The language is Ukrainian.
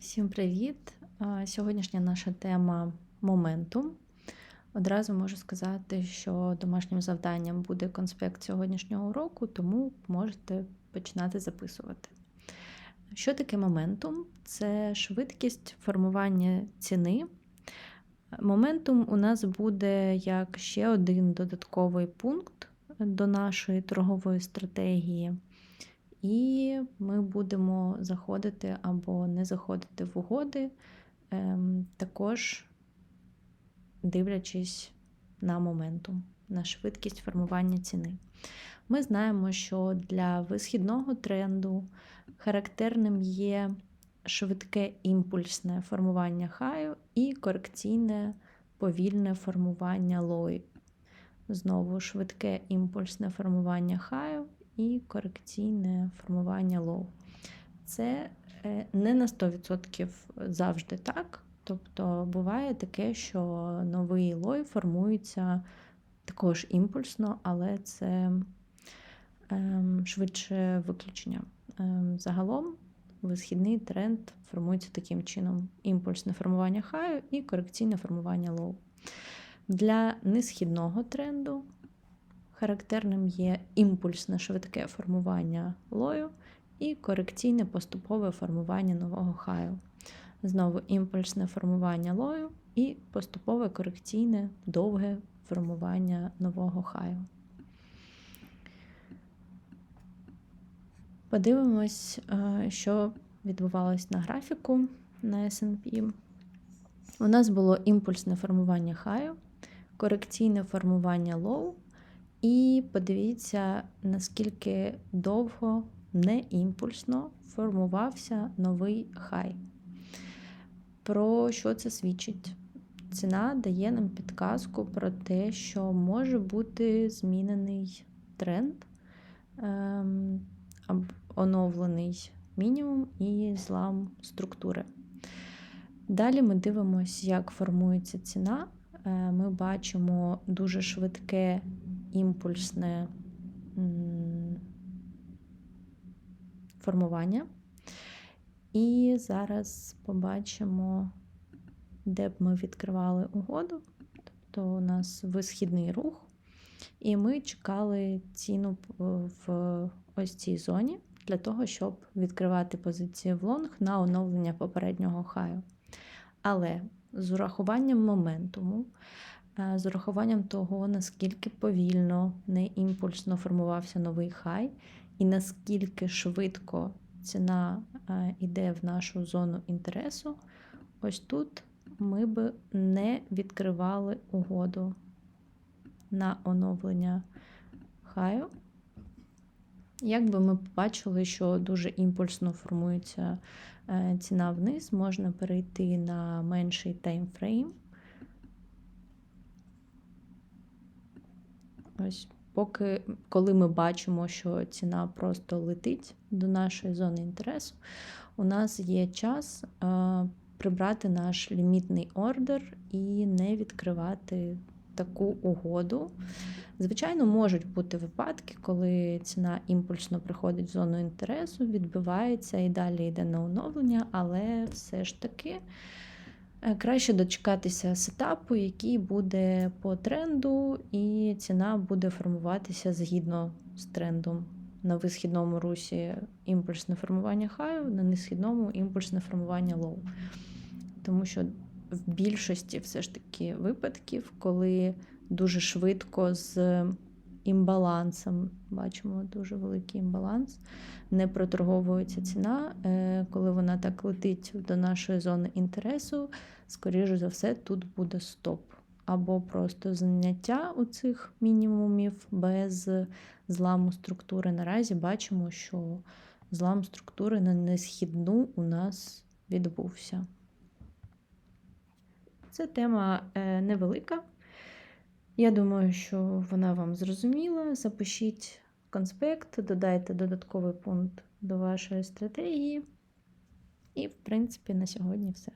Всім привіт! Сьогоднішня наша тема моментум. Одразу можу сказати, що домашнім завданням буде конспект сьогоднішнього уроку, тому можете починати записувати. Що таке моментум? Це швидкість формування ціни. Моментум у нас буде як ще один додатковий пункт до нашої торгової стратегії. І ми будемо заходити або не заходити в угоди, ем, також дивлячись на моментум, на швидкість формування ціни. Ми знаємо, що для висхідного тренду характерним є швидке імпульсне формування хаю і корекційне повільне формування лою. Знову швидке імпульсне формування хаю і корекційне формування лоу. Це е, не на 100% завжди так. Тобто буває таке, що новий лой формується також імпульсно, але це ем, швидше виключення. Ем, загалом висхідний тренд формується таким чином: імпульсне формування хаю і корекційне формування лоу. Для несхідного тренду Характерним є імпульсне швидке формування лою і корекційне поступове формування нового хаю. Знову імпульсне формування лою і поступове корекційне довге формування нового хаю. Подивимось, е, що відбувалось на графіку на SP. У нас було імпульсне формування хаю, корекційне формування лоу. І подивіться, наскільки довго не імпульсно формувався новий хай. Про що це свідчить? Ціна дає нам підказку про те, що може бути змінений тренд, ем, оновлений мінімум і злам структури. Далі ми дивимося, як формується ціна. Е, ми бачимо дуже швидке імпульсне формування. І зараз побачимо, де б ми відкривали угоду. Тобто у нас висхідний рух, і ми чекали ціну в ось цій зоні для того, щоб відкривати позиції в лонг на оновлення попереднього хаю. Але з урахуванням моментуму з урахуванням того, наскільки повільно, не імпульсно формувався новий хай, і наскільки швидко ціна йде е, в нашу зону інтересу, ось тут ми б не відкривали угоду на оновлення хаю. Якби ми побачили, що дуже імпульсно формується е, ціна вниз, можна перейти на менший таймфрейм. Ось поки, коли ми бачимо, що ціна просто летить до нашої зони інтересу, у нас є час е, прибрати наш лімітний ордер і не відкривати таку угоду. Звичайно, можуть бути випадки, коли ціна імпульсно приходить в зону інтересу, відбивається і далі йде на оновлення, але все ж таки. Е, краще дочекатися сетапу, який буде по тренду, і ціна буде формуватися згідно з трендом. На висхідному русі імпульсне формування хаю, на несхідному імпульсне формування лоу. Тому що в більшості все ж таки випадків, коли дуже швидко з імбалансом, бачимо дуже великий імбаланс, не проторговується ціна, е, коли вона так летить до нашої зони інтересу, скоріше за все, тут буде стоп. Або просто зняття у цих мінімумів без зламу структури. Наразі бачимо, що злам структури на несхідну у нас відбувся. Це тема е, невелика. Я думаю, що вона вам зрозуміла. Запишіть конспект, додайте додатковий пункт до вашої стратегії. І, в принципі, на сьогодні все.